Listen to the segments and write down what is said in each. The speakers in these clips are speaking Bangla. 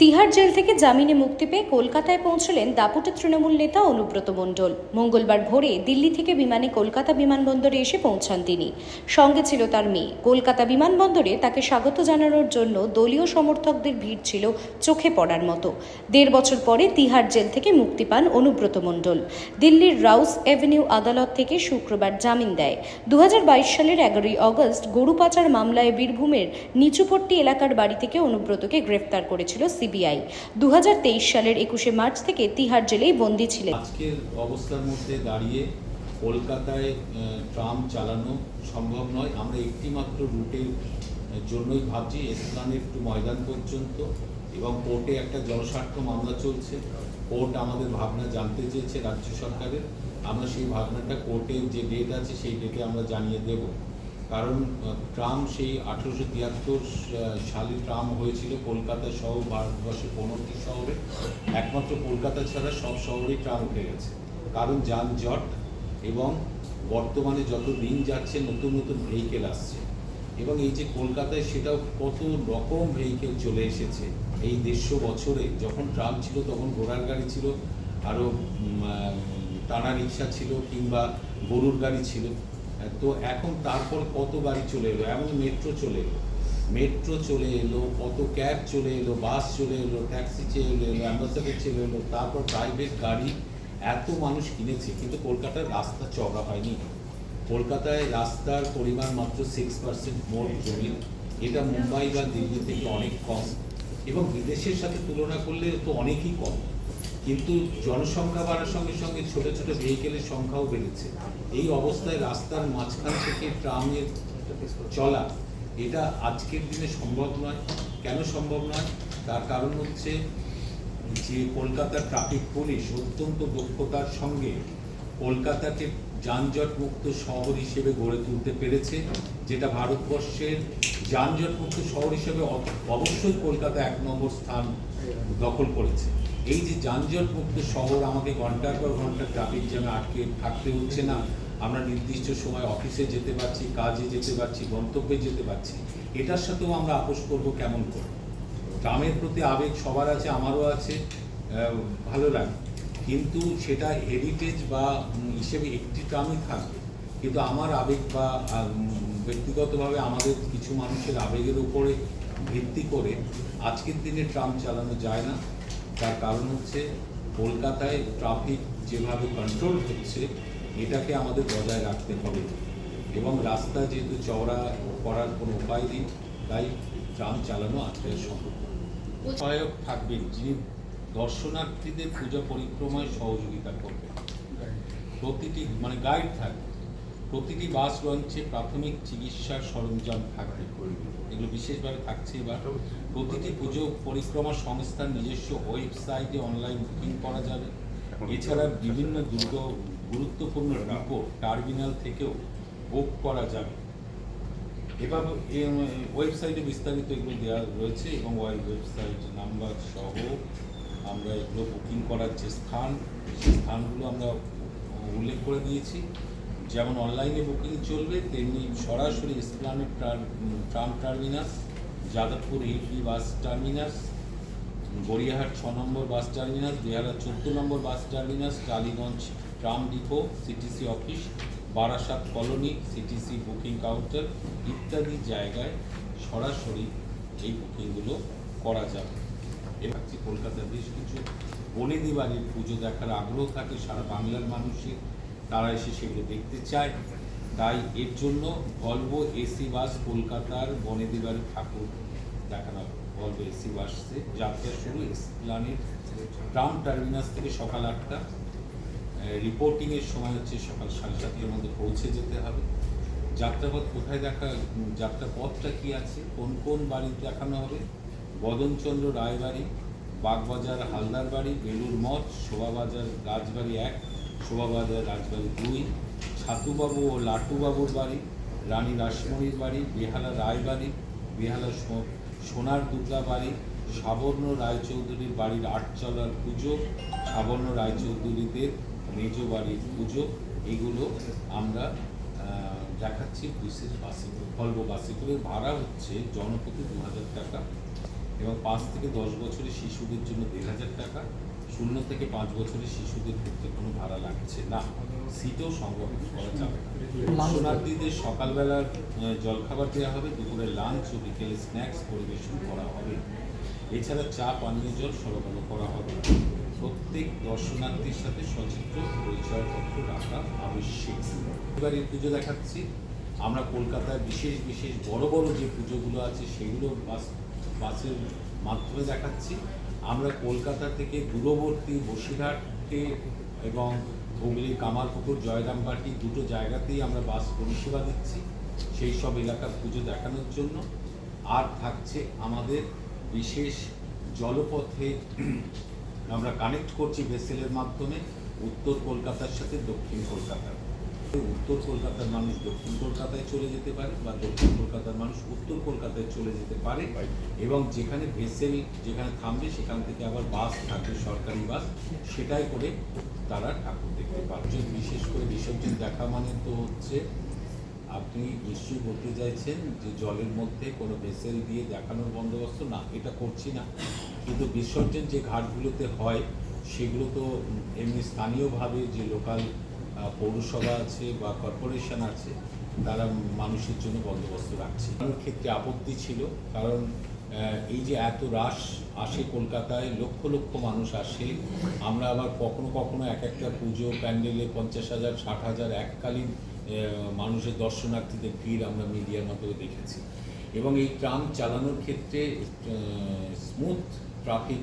তিহার জেল থেকে জামিনে মুক্তি পেয়ে কলকাতায় পৌঁছলেন দাপুটে তৃণমূল নেতা অনুব্রত মণ্ডল। মঙ্গলবার ভোরে দিল্লি থেকে বিমানে কলকাতা বিমানবন্দরে এসে পৌঁছান তিনি। সঙ্গে ছিল তার মেয়ে। কলকাতা বিমানবন্দরে তাকে স্বাগত জানানোর জন্য দলীয় সমর্থকদের ভিড় ছিল চোখে পড়ার মতো। দেড় বছর পরে তিহার জেল থেকে মুক্তি পান অনুব্রত মণ্ডল। দিল্লির রাউস এভিনিউ আদালত থেকে শুক্রবার জামিন দেয়। দু হাজার বাইশ সালের এগারোই অগস্ট গরু পাচার মামলায় বীরভূমের নিচুপট্টি এলাকার বাড়ি থেকে অনুব্রতকে গ্রেফতার করেছিল সিবিআই। দু সালের একুশে মার্চ থেকে তিহার জেলেই বন্দী ছিলেন। আজকের অবস্থার মধ্যে দাঁড়িয়ে কলকাতায় ট্রাম চালানো সম্ভব নয়। আমরা একটিমাত্র রুটের জন্যই ভাবছি এসপ্লানেট টু ময়দান পর্যন্ত এবং কোর্টে একটা জনস্বার্থ মামলা চলছে। কোর্ট আমাদের ভাবনা জানতে চেয়েছে রাজ্য সরকারের। আমরা সেই ভাবনাটা কোর্টের যে ডেট আছে, সেই ডেটে আমরা জানিয়ে দেব। কারণ ট্রাম সেই আঠেরোশো তিয়াত্তর সালে ট্রাম হয়েছিল কলকাতা সহ ভারতবর্ষের পনেরোটি শহরে। একমাত্র কলকাতা ছাড়া সব শহরেই ট্রাম উঠে গেছে। কারণ যানজট এবং বর্তমানে যত দিন যাচ্ছে, নতুন নতুন ভেহিকেল আসছে। এবং এই যে কলকাতায় সেটাও কত রকম ভেহিকেল চলে এসেছে। এই দেড়শো বছরে যখন ট্রাম ছিল, তখন ঘোড়ার গাড়ি ছিল, আরও টানা রিক্সা ছিল কিংবা গরুর গাড়ি ছিল। তো এখন তারপর কত গাড়ি চলে এলো? এমন মেট্রো চলে এলো। মেট্রো চলে এলো কত ক্যাব চলে এলো বাস চলে এলো ট্যাক্সি চলে এলো অ্যাম্বাসাডার চলে এলো, তারপর প্রাইভেট গাড়ি এত মানুষ কিনেছে, কিন্তু কলকাতার রাস্তা চওড়া হয়নি। কলকাতায় রাস্তার পরিমাণ মাত্র সিক্স পার্সেন্ট মোট জমি। এটা মুম্বাই বা দিল্লি থেকে অনেক কম। এবং বিদেশের সাথে তুলনা করলে তো অনেকই কম। কিন্তু জনসংখ্যা বাড়ার সঙ্গে সঙ্গে ছোট ছোট ভেহিকেলের সংখ্যাও বেড়েছে। এই অবস্থায় রাস্তার মাঝখান থেকে ট্রামের চলা, এটা আজকের দিনে সম্ভব নয়। কেন সম্ভব নয়? তার কারণ হচ্ছে যে কলকাতার ট্রাফিক পুলিশ অত্যন্ত দক্ষতার সঙ্গে কলকাতাকে যানজট মুক্ত শহর হিসেবে গড়ে তুলতে পেরেছে, যেটা ভারতবর্ষের যানজট মুক্ত শহর হিসেবে অবশ্যই কলকাতা এক নম্বর স্থান দখল করেছে। এই যে যানজট মুক্ত শহর আমাকে ঘণ্টার পর ঘণ্টা ট্রাফিক জ্যামে আটকে থাকতে হচ্ছে না। আমরা নির্দিষ্ট সময় অফিসে যেতে পারছি, কাজে যেতে পারছি, গন্তব্যে যেতে পারছি। এটার সাথেও আমরা আপোষ করব কেমন করে? ট্রামের প্রতি আবেগ সবার আছে, আমারও আছে ভালো লাগে। কিন্তু সেটা হেরিটেজ বা হিসেবে একটি ট্রামই থাকবে। কিন্তু আমার আবেগ বা ব্যক্তিগতভাবে আমাদের কিছু মানুষের আবেগের উপরে ভিত্তি করে আজকের দিনে ট্রাম চালানো যায় না। তার কারণ হচ্ছে কলকাতায় ট্রাফিক যেভাবে কন্ট্রোল হচ্ছে, এটাকে আমাদের বজায় রাখতে হবে। এবং রাস্তা যেহেতু চওড়া করার কোনো উপায় নেই, তাই ট্রাম চালানো আজকে আর সম্ভব। সহায়ক থাকবেন যিনি দর্শনার্থীদের পূজা পরিক্রমায় সহযোগিতা করবেন। প্রতিটি মানে গাইড থাকবে। প্রতিটি বাস লঞ্চে প্রাথমিক চিকিৎসার সরঞ্জাম থাকবে এগুলো বিশেষভাবে থাকছে এবার। প্রতিটি পুজো পরিক্রমা সংস্থার নিজস্ব ওয়েবসাইটে অনলাইন বুকিং করা যাবে। এছাড়া বিভিন্ন দুর্গ গুরুত্বপূর্ণ রিপোর্ট টার্মিনাল থেকেও বুক করা যাবে। এবার ওয়েবসাইটে বিস্তারিত এগুলো দেওয়া রয়েছে এবং ওই ওয়েবসাইট নাম্বার সহ আমরা এগুলো বুকিং করার যে স্থান সেই স্থানগুলো আমরা উল্লেখ করে দিয়েছি। যেমন অনলাইনে বুকিং চলবে, তেমনি সরাসরি Esplanade tram terminus Jadavpur eight B bus terminus Gariahat ছ নম্বর বাস টার্মিনাস বেহালা চোদ্দ number bus terminus Tollygunge tram depot CTC office Barasat colony CTC booking counter ইত্যাদি জায়গায় সরাসরি এই বুকিংগুলো করা যাবে। এবার কলকাতার বেশ কিছু বনেদি বাড়ির পুজো দেখার আগ্রহ থাকে, সারা বাংলার মানুষের। তারা এসে সেগুলো দেখতে চায়। তাই এর জন্য ভলভো এসি বাস কলকাতার বনেদি বাড়ির ঠাকুর দেখানো হবে। ভলভো এসি বাসে যাত্রা শুরু। এসপ্লানের ট্রাম টার্মিনাস থেকে সকাল আটটা। রিপোর্টিংয়ের সময় হচ্ছে সকাল সাড়ে সাতটার মধ্যে পৌঁছে যেতে হবে। যাত্রাপথ কোথায় দেখা, যাত্রাপথটা কি আছে? কোন কোন বাড়ি দেখানো হবে? বদনচন্দ্র রায়বাড়ি, বাগবাজার হালদার বাড়ি বেলুর মঠ, শোভাবাজার রাজবাড়ি এক শোভাবাজার, রাজবাড়ি দুই, ছাতুবাবু ও লাটুবাবুর বাড়ি, রানী রাসমণির বাড়ি, বেহালা রায়বাড়ি বেহালা সো- সোনার দুর্গা বাড়ি, সাবর্ণ রায়চৌধুরীর বাড়ির আটচলার পুজো, সাবর্ণ রায়চৌধুরীদের মেজ বাড়ির পুজো, এগুলো আমরা দেখাচ্ছি বিশেষ বাসে ভলভো বাসে করে ভাড়া হচ্ছে জনপ্রতি দু হাজার টাকা। এবং পাঁচ থেকে দশ বছরের শিশুদের জন্য দেড় হাজার টাকা, শূন্য থেকে পাঁচ বছরের শিশুদের ক্ষেত্রে কোনো ভাড়া লাগছে না। সিটও সংগ্রহ করা যাবে শরণার্থীদের সকালবেলার জলখাবার দেওয়া হবে, দুপুরে লাঞ্চ ও বিকেলে স্ন্যাক্স পরিবেশন করা হবে। এছাড়া চা, পানীয় জল সরবরাহ করা হবে। প্রত্যেক দর্শনার্থীর সাথে সচিত্র, পরিচয়পত্র রাখা আবশ্যিক। এবার এই পুজো দেখাচ্ছি। আমরা কলকাতায় বিশেষ বিশেষ বড় বড় যে পুজোগুলো আছে, সেগুলো বাস বাসের মাধ্যমে দেখাচ্ছি। আমরা কলকাতা থেকে দূরবর্তী বসিরহাটে এবং হুগলি কামারপুকুর, জয়রামবাটি দুটো জায়গাতেই আমরা বাস পরিষেবা দিচ্ছি, সেই সব এলাকার পুজো দেখানোর জন্য। আর থাকছে আমাদের বিশেষ জলপথে আমরা কানেক্ট করছি ভেসেলের মাধ্যমে, উত্তর কলকাতার সাথে দক্ষিণ কলকাতার। উত্তর কলকাতার মানুষ দক্ষিণ কলকাতায় চলে যেতে পারে বা দক্ষিণ কলকাতার মানুষ উত্তর কলকাতায় চলে যেতে পারে এবং যেখানে ভেসেল যেখানে থামবে সেখান থেকে আবার বাস থাকবে সরকারি বাস সেটাই করে তারা ঠাকুর দেখতে পারবে বিশেষ করে বিসর্জন দেখা মানে তো হচ্ছে আপনি নিশ্চয়ই বলতে চাইছেন যে জলের মধ্যে কোনো ভেসেল দিয়ে দেখানোর বন্দোবস্ত না এটা করছি না কিন্তু বিসর্জন যে ঘাটগুলোতে হয় সেগুলো তো এমনি স্থানীয়ভাবে যে লোকাল পৌরসভা আছে বা কর্পোরেশন আছে, তারা মানুষের জন্য বন্দোবস্ত রাখছে। আমার ক্ষেত্রে আপত্তি ছিল, কারণ এই যে এত রাশ আসে কলকাতায়, লক্ষ লক্ষ মানুষ আসে। আমরা আবার কখনো কখনো এক একটা পুজো প্যান্ডেলে পঞ্চাশ হাজার, ষাট হাজার এককালীন মানুষের দর্শনার্থীদের ভিড় আমরা মিডিয়ার মাধ্যমে দেখেছি। এবং এই ট্রাম চালানোর ক্ষেত্রে স্মুথ ট্রাফিক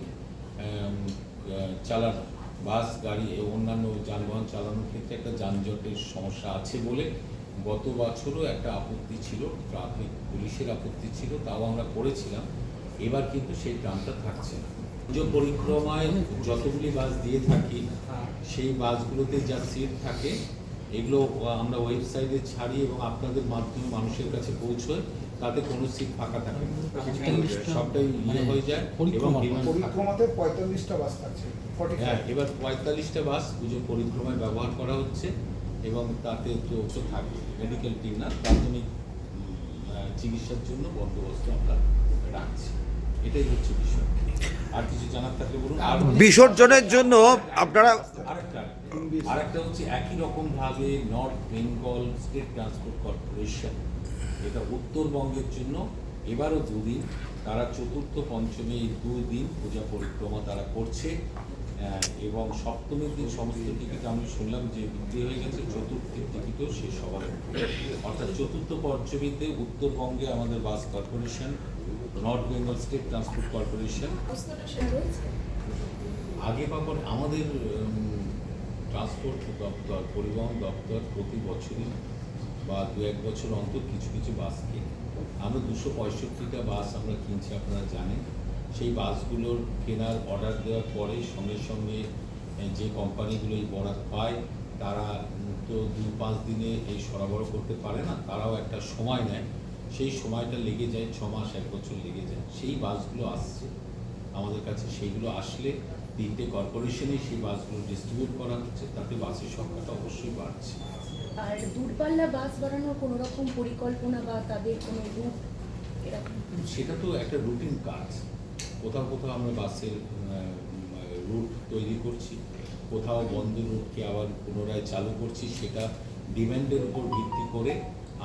চালানো। বাস, গাড়ি এবং অন্যান্য যানবাহন চালানোর ক্ষেত্রে একটা যানজটের সমস্যা আছে বলে গত বছরও একটা আপত্তি ছিল, ট্রাফিক পুলিশের আপত্তি ছিল, তাও আমরা করেছিলাম। এবার কিন্তু সেই ট্রামটা থাকছে না। পুজো পরিক্রমায় যতগুলি বাস দিয়ে থাকি, সেই বাসগুলোতে যা সিট থাকে, এগুলো আমরা ওয়েবসাইটে ছাড়ি এবং আপনাদের মাধ্যমে মানুষের কাছে পৌঁছয় তাতে কোনো সিট ফাঁকা থাকে সবটাই ইয়ে হয়ে যায় এবং থাকে। পরিক্রমাতে পঁয়তাল্লিশটা বাস থাকছে হ্যাঁ এবার পঁয়তাল্লিশটা বাস পুজো পরিক্রমায় ব্যবহার করা হচ্ছে এবং তাতে তো তো থাকবে। মেডিকেল টিম না প্রাথমিক চিকিৎসার জন্য বন্দোবস্ত আমরা রাখছি। এটাই হচ্ছে বিষয়। আর কিছু জানার থাকলে বলুন। আর বিসর্জনের জন্য আপনারা আরেকটা আরেকটা হচ্ছে একই রকম ভাবে North Bengal State Transport Corporation এটা উত্তরবঙ্গের জন্য, এবারও দুদিন, তারা চতুর্থ পঞ্চমী এই দুদিন পূজা পরিক্রমা তারা করছে এবং সপ্তমীর দিন সমস্ত টিকিট, আমি শুনলাম যে বিক্রি হয়ে গেছে, চতুর্থীর টিকিটও হওয়ার উপরে। অর্থাৎ চতুর্থ পঞ্চমীতে উত্তরবঙ্গে আমাদের bus corporation, North Bengal State Transport Corporation আগে পরে আমাদের ট্রান্সপোর্ট দপ্তর, পরিবহন দপ্তর প্রতি বছরই বা দু এক বছর অন্তর কিছু কিছু বাস কিনে। আমরা দুশো পঁয়ষট্টিটা বাস আমরা কিনছি, আপনারা জানেন। সেই বাসগুলোর কেনার অর্ডার দেওয়ার পরে সঙ্গে সঙ্গে যে কোম্পানিগুলো এই বরাদ পায়, তারা তো দু পাঁচ দিনে এই সরবরাহ করতে পারে না, তারাও একটা সময় নেয়। সেই সময়টা লেগে যায়, ছ মাস, এক বছর লেগে যায়। সেই বাসগুলো আসছে। আমাদের কাছে সেইগুলো আসলে তিনটে কর্পোরেশনে সেই বাসগুলো ডিস্ট্রিবিউট করা হচ্ছে, তাতে বাসের সংখ্যাটা অবশ্যই বাড়ছে। আর দূরপাল্লা বাস বাড়ানোর কোনো রকম পরিকল্পনা বা তাদের কোনো রুট সেটা তো একটা রুটিন কাজ। কোথাও কোথাও আমরা বাসের রুট তৈরি করছি। কোথাও বন্ধ রুটকে আবার পুনরায় চালু করছি। সেটা ডিমান্ডের উপর ভিত্তি করে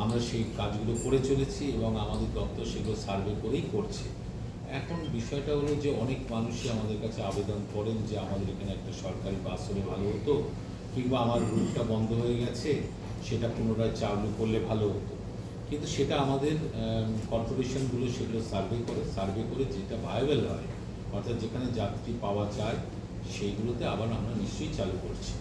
আমরা সেই কাজগুলো করে চলেছি এবং আমাদের দপ্তর সেগুলো সার্ভে করেই করছে। এখন বিষয়টা হলো যে অনেক মানুষই আমাদের কাছে আবেদন করেন যে আমাদের এখানে একটা সরকারি বাস হলে ভালো হতো। কিংবা আমার রুটটা বন্ধ হয়ে গেছে, সেটা পুনরায় চালু করলে ভালো হতো। কিন্তু সেটা আমাদের কর্পোরেশনগুলো সেগুলো সার্ভে করে সার্ভে করে যেটা ভায়াবেল হয়, অর্থাৎ যেখানে যাত্রী পাওয়া যায়, সেইগুলোতে আবার আমরা নিশ্চয়ই চালু করছি।